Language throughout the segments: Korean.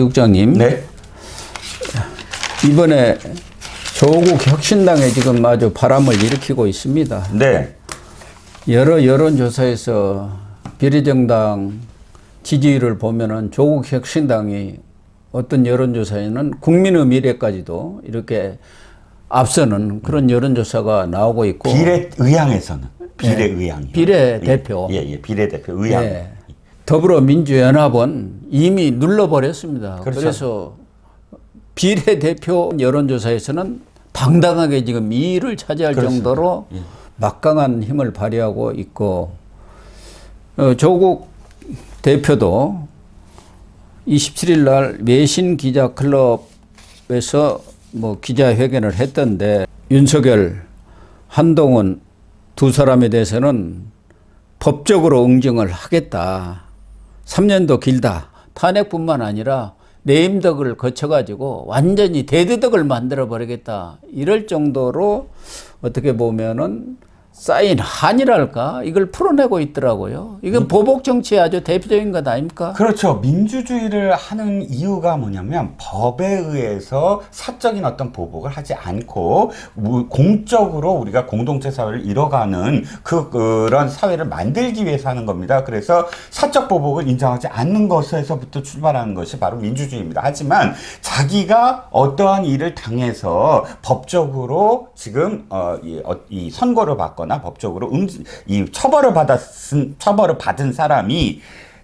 이 국장님 네. 이번에 조국 혁신당에 지금 아주 바람을 일으키고 있습니다. 네. 여러 여론조사에서 비례정당 지지율을 보면은 조국 혁신당이 어떤 여론조사에는 국민의 미래까지도 이렇게 앞서는 그런 여론조사가 나오고 있고 비례 의향에서는 비례의향. 예. 비례 대표. 예, 예, 비례 대표 의향. 예. 더불어민주연합은 이미 눌러버렸습니다. 그렇죠. 그래서 비례대표 여론조사에서는 당당하게 지금 2위를 차지할 그렇습니다. 정도로 예. 막강한 힘을 발휘하고 있고 어, 조국 대표도 27일 날 외신 기자 클럽에서 뭐 기자회견을 했던데 윤석열, 한동훈 두 사람에 대해서는 법적으로 응징을 하겠다. 3년도 길다. 탄핵뿐만 아니라 내임덕을 거쳐가지고 완전히 대드덕을 만들어 버리겠다. 이럴 정도로 어떻게 보면은 쌓인 한이랄까 이걸 풀어내고 있더라고요. 이건 보복 정치의 아주 대표적인 것 아닙니까? 그렇죠. 민주주의를 하는 이유가 뭐냐면 법에 의해서 사적인 어떤 보복을 하지 않고 무- 공적으로 우리가 공동체 사회를 이뤄가는 그 그런 사회를 만들기 위해서 하는 겁니다. 그래서 사적 보복을 인정하지 않는 것에서부터 출발하는 것이 바로 민주주의입니다. 하지만 자기가 어떠한 일을 당해서 법적으로 지금 어, 이, 어, 이 선고를 받거나 법적으로 응, 이 처벌을 받았은 처벌을 받은 사람이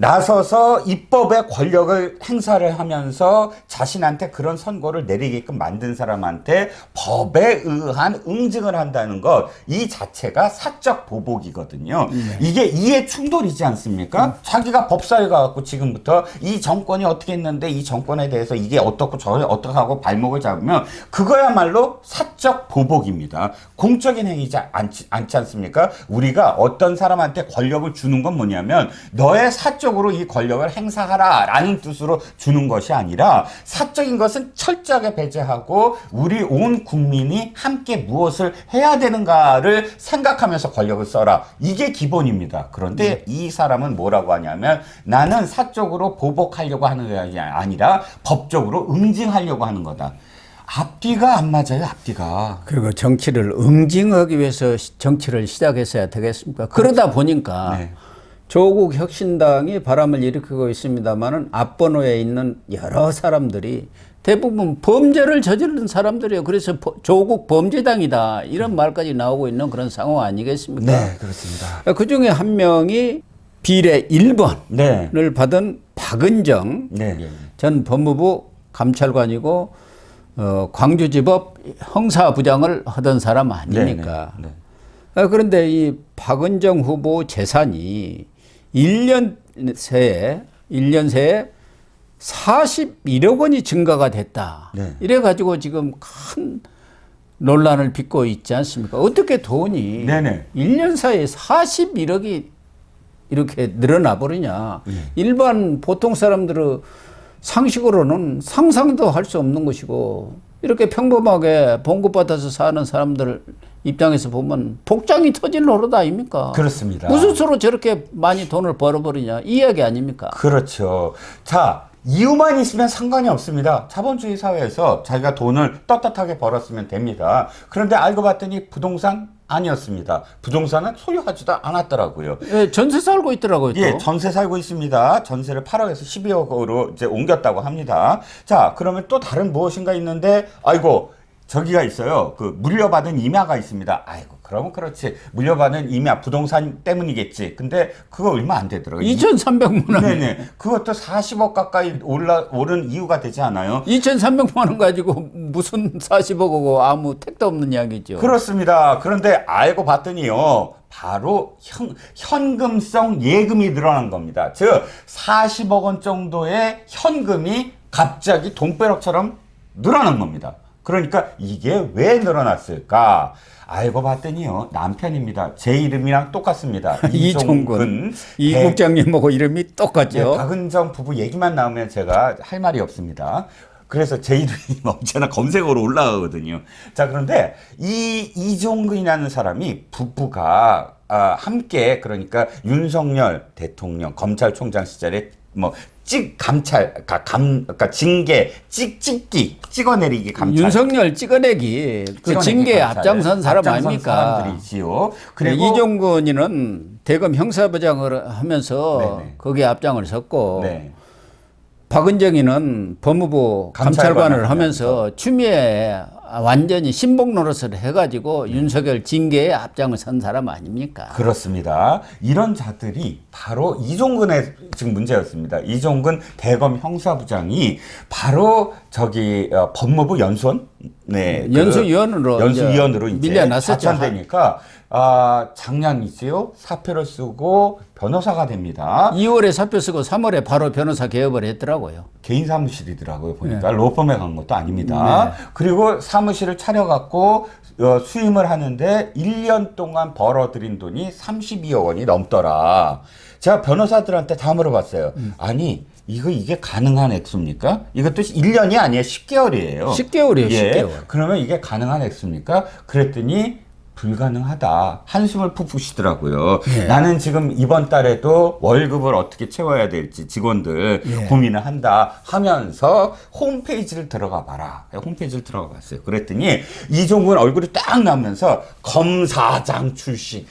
나서서 입법의 권력을 행사를 하면서 자신한테 그런 선고를 내리게끔 만든 사람한테 법에 의한 응징을 한다는 것, 이 자체가 사적 보복이거든요. 이게 이해 충돌이지 않습니까? 자기가 법사위 가갖고 지금부터 이 정권이 어떻게 했는데 이 정권에 대해서 이게 어떻고 저게 어떻게 하고 발목을 잡으면 그거야말로 사적 보복입니다. 공적인 행위지 않지, 않지 않습니까? 우리가 어떤 사람한테 권력을 주는 건 뭐냐면 너의 사적 으로 이 권력을 행사하라 라는 뜻으로 주는 것이 아니라 사적인 것은 철저하게 배제하고 우리 온 국민이 함께 무엇을 해야 되는가를 생각하면서 권력을 써라. 이게 기본입니다. 그런데 이 사람은 뭐라고 하냐면 나는 사적으로 보복하려고 하는 게 아니라 법적으로 응징하려고 하는 거다. 앞뒤가 안 맞아요, 앞뒤가. 그리고 정치를 응징하기 위해서 시- 정치를 시작했어야 되겠습니까? 그러다 보니까 네. 조국 혁신당이 바람을 일으키고 있습니다만은 앞번호에 있는 여러 사람들이 대부분 범죄를 저지른 사람들이에요. 그래서 버- 조국 범죄당이다 이런 말까지 나오고 있는 그런 상황 아니겠습니까? 네, 그렇습니다. 그 중에 한 명이 비례 1번을 네. 받은 박은정 네. 전 법무부 감찰관이고 어, 광주지법 형사부장을 하던 사람 아닙니까? 네, 네, 아, 그런데 이 박은정 후보 재산이 1년 새에 1년 새에 41억 원이 증가가 됐다. 네. 이래 가지고 지금 큰 논란을 빚고 있지 않습니까? 어떻게 돈이 네네. 1년 사이에 41억이 이렇게 늘어나 버리냐? 예. 일반 보통 사람들은 상식으로는 상상도 할 수 없는 것이고 이렇게 평범하게 봉급받아서 사는 사람들 입장에서 보면 복장이 터질 노릇 아닙니까? 그렇습니다. 무슨 수로 저렇게 많이 돈을 벌어버리냐 이 이야기 아닙니까? 그렇죠. 자, 이유만 있으면 상관이 없습니다. 자본주의 사회에서 자기가 돈을 떳떳하게 벌었으면 됩니다. 그런데 알고 봤더니 부동산 아니었습니다. 부동산은 소유하지도 않았더라고요. 예, 전세 살고 있더라고요. 또. 예, 전세 살고 있습니다. 전세를 8억에서 12억으로 이제 옮겼다고 합니다. 자, 그러면 또 다른 무엇인가 있는데, 아이고, 저기가 있어요. 그 물려받은 임야가 있습니다. 아이고, 그러면 그렇지. 물려받은 임야 부동산 때문이겠지. 근데 그거 얼마 안 되더라고요. 2,300만 원. 네네. 그것도 40억 가까이 올라 오른 이유가 되지 않아요? 2,300만 원 가지고 무슨 40억이고 아무 택도 없는 이야기죠. 그렇습니다. 그런데 알고 봤더니요. 바로 현, 현금성 예금이 늘어난 겁니다. 즉 40억 원 정도의 현금이 갑자기 돈벼락처럼 늘어난 겁니다. 그러니까 이게 왜 늘어났을까? 알고 봤더니요. 남편입니다. 제 이름이랑 똑같습니다. 이종근. 이 대- 국장님하고 이름이 네, 똑같죠. 박은정 부부 얘기만 나오면 제가 할 말이 없습니다. 그래서 제 이름이 언제나 검색어로 올라가거든요. 자, 그런데 이 이종근이라는 사람이 부부가 아, 함께 그러니까 윤석열 대통령 검찰총장 시절에 뭐 찍 감찰, 그러니까 감, 그러니까 징계, 찍 찍기, 찍어내리기 감찰. 윤석열 찍어내기 그 감찰. 앞장선 사람 앞장선 아닙니까? 사람들이지요. 그리고 그리고 이종건이는 대검 형사부장을 하면서 네네. 거기에 앞장을 섰고 네. 박은정이는 법무부 감찰관을 감찰관을 하면서 추미애 완전히 신복 노릇을 해가지고 윤석열 징계에 앞장을 선 사람 아닙니까? 그렇습니다. 이런 자들이 바로 이종근의 지금 문제였습니다. 이종근 대검 형사부장이 바로 저기 어, 법무부 연수원 네, 그 연수위원으로 연수위원으로 이제 밀려났었죠. 자천되니까 아, 작년이지요. 사표를 쓰고 변호사가 됩니다. 2월에 사표 쓰고 3월에 바로 변호사 개업을 했더라고요. 개인 사무실이더라고요. 보니까 네. 로펌에 간 것도 아닙니다. 그리고 사무실을 차려갖고 어, 수임을 하는데 1년 동안 벌어들인 돈이 32억 원이 넘더라. 제가 변호사들한테 다 물어봤어요. 음. 아니 이거 이게 가능한 액수입니까? 이것도 1년이 아니에요. 10개월이에요. 10개월이에요, 예. 10개월. 그러면 이게 가능한 액수입니까? 그랬더니 불가능하다. 한숨을 푹푹 쉬더라고요. 예. 나는 지금 이번 달에도 월급을 어떻게 채워야 될지 직원들 예. 고민을 한다 하면서 홈페이지를 들어가 봐라. 홈페이지를 들어가 봤어요. 그랬더니 이종근 얼굴이 딱 나오면서 검사장 출신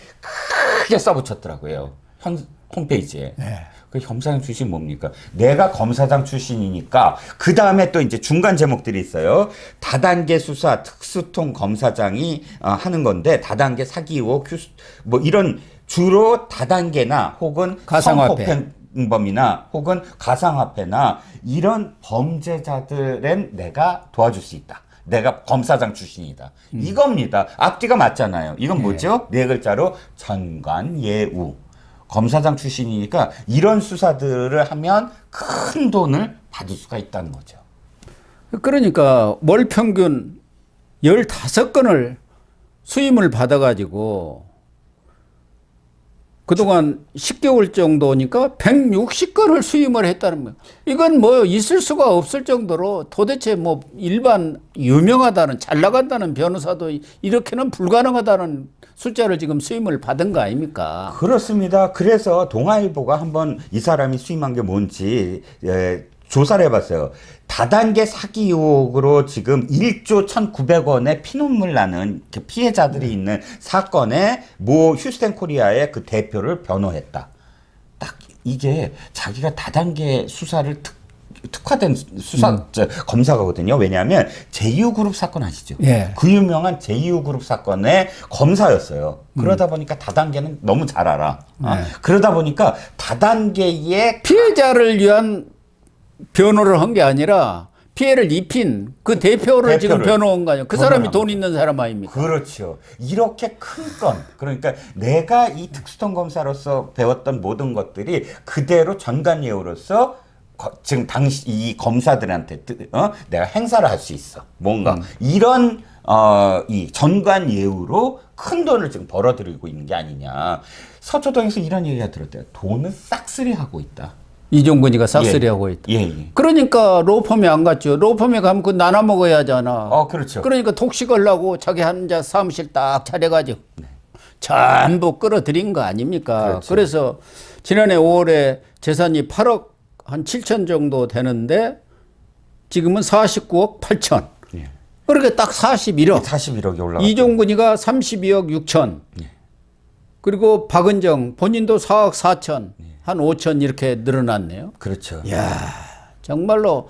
크게 써붙였더라고요. 현 홈페이지에. 네. 그 검사장 출신 뭡니까? 내가 검사장 출신이니까 그 다음에 또 이제 중간 제목들이 있어요. 다단계 수사 특수통 검사장이 어, 하는 건데 다단계 사기 의혹 뭐 이런 주로 다단계나 혹은 가상화폐. 성폭행 범이나 혹은 가상화폐나 이런 범죄자들은 내가 도와줄 수 있다. 내가 검사장 출신이다. 이겁니다. 앞뒤가 맞잖아요. 이건 뭐죠? 네 글자로 전관예우. 검사장 출신이니까 이런 수사들을 하면 큰 돈을 받을 수가 있다는 거죠. 그러니까 월 평균 15건을 수임을 받아가지고 그동안 10개월 정도니까 160건을 수임을 했다는 거예요. 이건 뭐 있을 수가 없을 정도로 도대체 뭐 일반 유명하다는 잘 나간다는 변호사도 이렇게는 불가능하다는 숫자를 지금 수임을 받은 거 아닙니까? 그렇습니다. 그래서 동아일보가 한번 이 사람이 수임한 게 뭔지 예, 조사를 해봤어요. 다단계 사기 의혹으로 지금 1조 1,900원의 피눈물 나는 그 피해자들이 있는 사건에 모 휴스텐 코리아의 그 대표를 변호했다. 딱 이게 자기가 다단계 수사를 특, 특화된 수사 저, 검사거든요. 왜냐하면 제이유그룹 사건 아시죠? 예. 그 유명한 제이유그룹 사건의 검사였어요. 그러다 보니까 다단계는 너무 잘 알아. 어? 네. 그러다 보니까 다단계의 피해자를 위한 변호를 한 게 아니라 피해를 입힌 그 대표를, 지금 대표를 변호한 거 아니에요. 그 사람이 돈 있는 사람 아닙니까? 그렇죠. 이렇게 큰 건, 그러니까 내가 이 특수통 검사로서 배웠던 모든 것들이 그대로 전관예우로서 거- 지금 당시 이 검사들한테 뜨- 어? 내가 행사를 할 수 있어. 뭔가 음. 이런 어, 이 전관 예우로 큰 돈을 지금 벌어들이고 있는 게 아니냐. 서초동에서 이런 얘기가 들었대요. 돈을 싹쓸이 하고 있다. 이종근이가 싹쓸이 하고 있다. 예, 예. 그러니까 로펌에 안 갔죠. 로펌에 가면 그 나눠 먹어야 하잖아. 어, 그렇죠. 그러니까 독식하려고 자기 한자 사무실 딱 차려가지고 전부 끌어들인 거 아닙니까? 그렇죠. 그래서 지난해 5월에 재산이 8억 한 7천 정도 되는데 지금은 49억 8천. 예. 그렇게 딱 41억. 41억이 올라갔다. 이종근이가 32억 6천. 그리고 박은정 본인도 4억 4천. 한 5천 이렇게 늘어났네요. 그렇죠. 야 정말로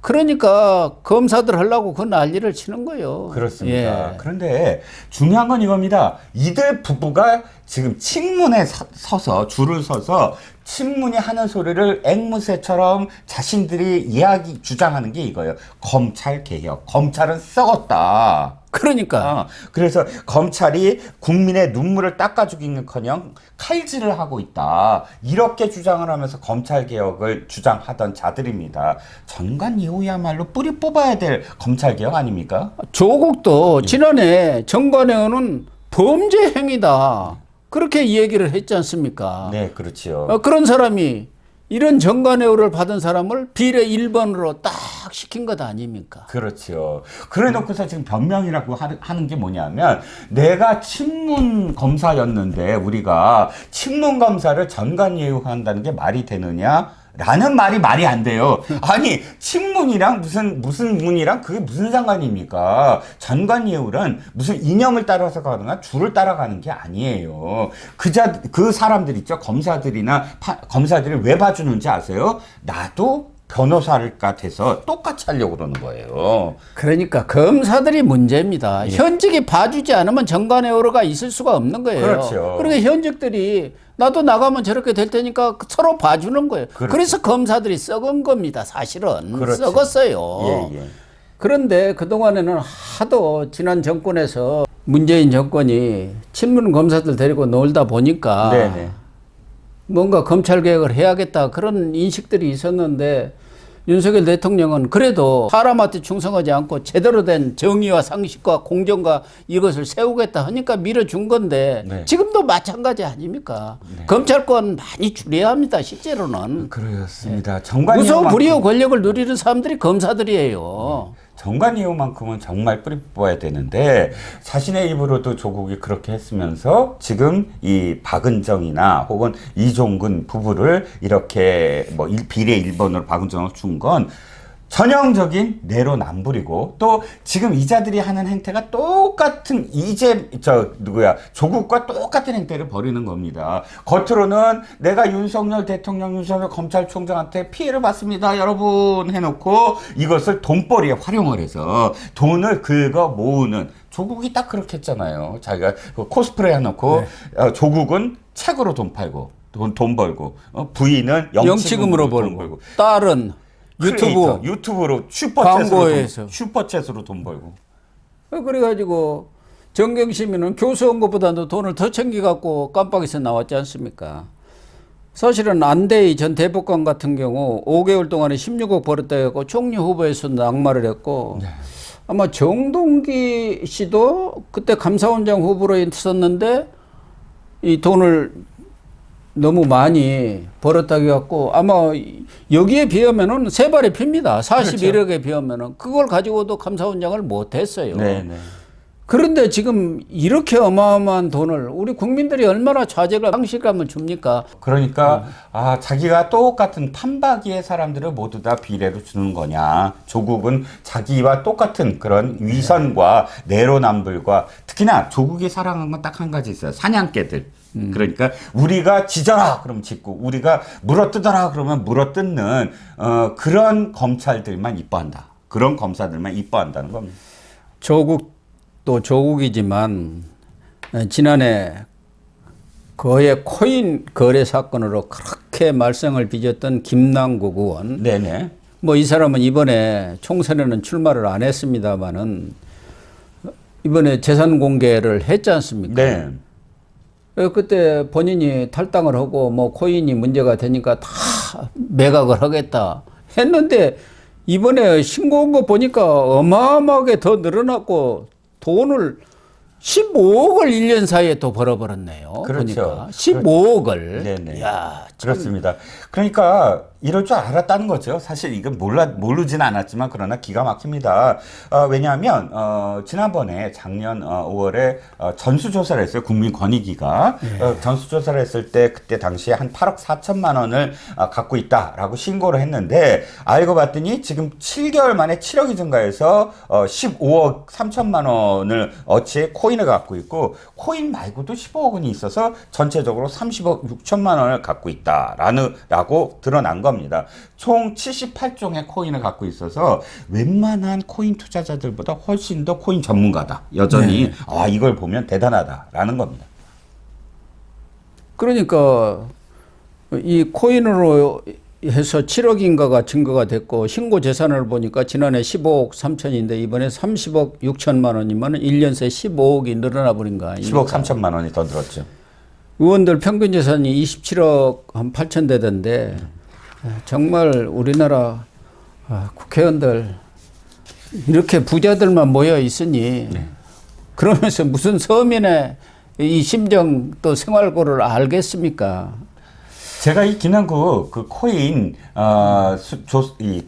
그러니까 검사들 하려고 그 난리를 치는 거예요. 그렇습니다. 예. 그런데 중요한 건 이겁니다. 이들 부부가 지금 친문에 서, 서서 줄을 서서 친문이 하는 소리를 앵무새처럼 자신들이 이야기 주장하는 게 이거예요. 검찰 개혁. 검찰은 썩었다. 그러니까 어, 그래서 검찰이 국민의 눈물을 닦아주기는커녕 칼질을 하고 있다. 이렇게 주장을 하면서 검찰 개혁을 주장하던 자들입니다. 전관 이후야말로 뿌리 뽑아야 될 검찰 개혁 아닙니까? 조국도 지난해 정관회원은 범죄 행위다. 그렇게 얘기를 했지 않습니까? 네, 그렇지요. 어, 그런 사람이 이런 정관회우를 받은 사람을 비례 1번으로 딱 시킨 것 아닙니까? 그렇지요. 그래 놓고서 지금 변명이라고 하- 하는 게 뭐냐면 내가 친문 검사였는데 우리가 친문 검사를 전관 예우한다는 게 말이 되느냐? 라는 말이 말이 안 돼요. 아니, 친문이랑 무슨, 무슨 문이랑 그게 무슨 상관입니까? 전관예우란 무슨 이념을 따라서 가거나 줄을 따라가는 게 아니에요. 그 자, 그 사람들 있죠. 검사들이나 파- 검사들이 왜 봐주는지 아세요? 나도 변호사를 같아서 똑같이 하려고 그러는 거예요. 그러니까 검사들이 문제입니다. 현직이 봐주지 않으면 정관의 오류가 있을 수가 없는 거예요. 그렇죠. 그러니까 현직들이 나도 나가면 저렇게 될 테니까 서로 봐주는 거예요. 그렇죠. 그래서 검사들이 썩은 겁니다. 사실은 그렇죠. 썩었어요. 예, 예. 그런데 그동안에는 하도 지난 정권에서 문재인 정권이 친문 검사들 데리고 놀다 보니까 네네. 뭔가 검찰 개혁을 해야겠다 그런 인식들이 있었는데 윤석열 대통령은 그래도 사람한테 충성하지 않고 제대로 된 정의와 상식과 공정과 이것을 세우겠다 하니까 밀어준 건데 네. 지금도 마찬가지 아닙니까? 검찰권 많이 줄여야 합니다. 실제로는 그렇습니다. 정관 무소불위의 예우만큼 권력을 누리는 사람들이 검사들이에요. 정관 예우만큼은 정말 뿌리 뽑아야 되는데 자신의 입으로도 조국이 그렇게 했으면서 지금 이 박은정이나 혹은 이종근 부부를 이렇게 뭐 일- 비례 1번으로 박은정을 준 건 전형적인 내로남불이고 또 지금 이자들이 하는 행태가 똑같은 이제 저 누구야 조국과 똑같은 행태를 벌이는 겁니다. 겉으로는 내가 윤석열 대통령 윤석열 검찰총장한테 피해를 받습니다 여러분 해놓고 이것을 돈벌이에 활용을 해서 돈을 긁어 모으는 조국이 딱 그렇게 했잖아요. 자기가 그 코스프레 해놓고 어, 조국은 책으로 돈 팔고 돈, 돈 벌고 어, 부인은 영치금으로, 영치금으로 돈 벌고 딸은 유튜브 유튜브로 슈퍼챗으로. 돈, 슈퍼챗으로 돈 벌고 어, 그래가지고 정경심이는 교수 온 것보다도 돈을 더 챙겨갖고 깜빡에서 나왔지 않습니까? 사실은 안대희 전 대법관 같은 경우 5개월 동안에 16억 벌었다 해갖고 총리 후보에서 낙마를 했고 아마 정동기 씨도 그때 감사원장 후보로 있었는데 이 돈을 너무 많이 벌었다 해갖고 아마 여기에 비하면은 세 발이 핍니다. 41억에 비하면은 그걸 가지고도 감사원장을 못 했어요. 네, 네. 그런데 지금 이렇게 어마어마한 돈을 우리 국민들이 얼마나 좌절감, 상실감을 줍니까? 그러니까 아 자기가 똑같은 판박이의 사람들을 모두 다 비례로 주는 거냐 조국은 자기와 똑같은 그런 위선과 내로남불과 특히나 조국이 사랑하는 건딱 한 가지 있어요 사냥개들 그러니까 우리가 짖어라 그러면 짖고 우리가 물어뜯어라 그러면 물어뜯는 어, 그런 검찰들만 이뻐한다. 그런 검사들만 이뻐한다는 겁니다. 조국도 조국이지만 에, 지난해 거의 코인 거래 사건으로 그렇게 말썽을 빚었던 김남국 의원. 네네. 뭐 이 사람은 이번에 총선에는 출마를 안 했습니다마는 이번에 재산 공개를 했지 않습니까? 네. 어, 그때 본인이 탈당을 하고 뭐 코인이 문제가 되니까 다 매각을 하겠다 했는데 이번에 신고한 거 보니까 어마어마하게 더 늘어났고 돈을 15억을 1년 사이에 또 벌어버렸네요. 그렇죠. 보니까 15억을. 네네. 야, 참 그렇습니다. 그러니까 이럴 줄 알았다는 거죠. 사실 이건 몰라 모르진 않았지만 그러나 기가 막힙니다. 어, 왜냐하면 어, 지난번에 작년 어, 5월에 어, 전수조사를 했어요. 국민권익위가 어, 전수조사를 했을 때 그때 당시에 한 8억 4천만 원을 어, 갖고 있다라고 신고를 했는데 알고 봤더니 지금 7개월 만에 7억이 증가해서 어, 15억 3천만 원을 어치의 코인을 갖고 있고 코인 말고도 15억 원이 있어서 전체적으로 30억 6천만 원을 갖고 있다라는 라고 드러난 겁니다. 총 78종의 코인을 갖고 있어서 웬만한 코인 투자자들보다 훨씬 더 코인 전문가다. 여전히 아 이걸 보면 대단하다라는 겁니다. 그러니까 이 코인으로 해서 7억인가가 증거가 됐고 신고 재산을 보니까 지난해 15억 3천인데 이번에 30억 6천만 원이면 1년 새에 15억이 늘어나 버린 거 아닙니까? 10억 3천만 원이 더 늘었죠. 의원들 평균 재산이 27억 한 8천 되던데 정말 우리나라 아, 국회의원들 이렇게 부자들만 모여 있으니 그러면서 무슨 서민의 이 심정 또 생활고를 알겠습니까? 제가 이 김남국 그 코인 어조이그이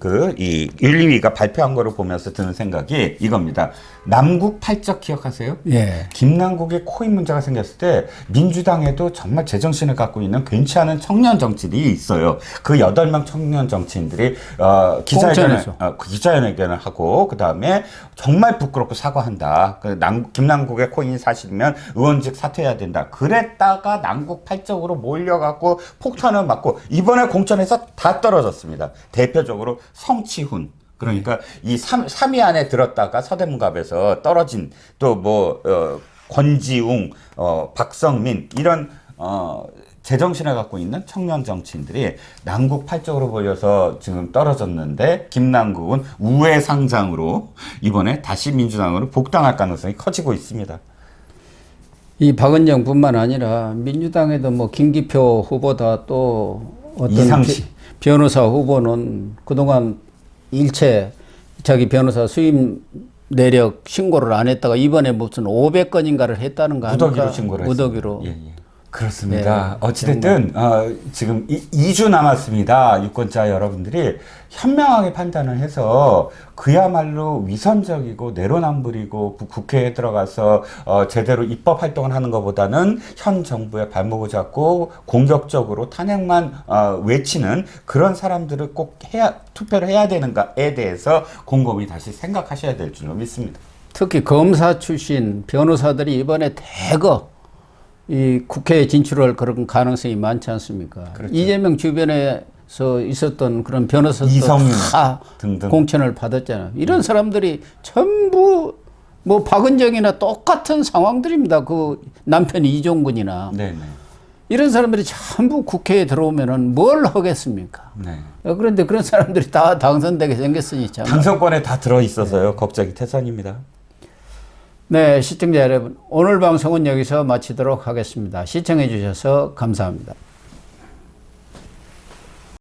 윤리위가 발표한 거를 보면서 드는 생각이 이겁니다. 남국 팔적 기억하세요? 예. 김남국의 코인 문제가 생겼을 때 민주당에도 정말 제정신을 갖고 있는 괜찮은 청년 정치인이 있어요. 그 여덟 명 청년 정치인들이 어, 기자회견을. 어, 그 기자회견을 하고 그 다음에 정말 부끄럽고 사과한다. 그 남, 김남국의 코인이 사실이면 의원직 사퇴해야 된다. 그랬다가 남국 팔적으로 몰려갖고 폭탄을 맞고 이번에 공천에서 다 떨어졌습니다. 대표적으로 성치훈. 그러니까 이 3, 삼위 안에 들었다가 서대문갑에서 떨어진 또뭐 어, 권지웅, 어, 박성민 이런 어, 제정신을 갖고 있는 청년 정치인들이 남국 팔적으로 몰려서 지금 떨어졌는데 김남국은 우회 상장으로 이번에 다시 민주당으로 복당할 가능성이 커지고 있습니다. 이 박은정뿐만 아니라 민주당에도 뭐 김기표 후보다 또 어떤. 비- 변호사 후보는 그동안 일체 자기 변호사 수임 내력 신고를 안 했다가 이번에 무슨 500건인가를 했다는 거 아닙니까? 무더기로 신고를 무더기로. 예, 예. 그렇습니다. 네, 어찌됐든 어, 지금 이, 2주 남았습니다. 유권자 여러분들이 현명하게 판단을 해서 그야말로 위선적이고 내로남불이고 부- 국회에 들어가서 어, 제대로 입법 활동을 하는 것보다는 현 정부의 발목을 잡고 공격적으로 탄핵만 어, 외치는 그런 사람들을 꼭 해야 투표를 해야 되는가에 대해서 곰곰이 다시 생각하셔야 될 줄로 믿습니다. 특히 검사 출신 변호사들이 이번에 대거 이 국회에 진출할 그런 가능성이 많지 않습니까? 그렇죠. 이재명 주변에서 있었던 그런 변호사들 다 등등. 공천을 받았잖아요. 이런 사람들이 전부 뭐 박은정이나 똑같은 상황들입니다. 그 남편 이종근이나 네네. 이런 사람들이 전부 국회에 들어오면은 뭘 하겠습니까? 네. 어, 그런데 그런 사람들이 다 당선되게 생겼으니 참. 당선권에 다 들어 있어서요. 겁자기 태산입니다. 네, 시청자 여러분. 오늘 방송은 여기서 마치도록 하겠습니다. 시청해 주셔서 감사합니다.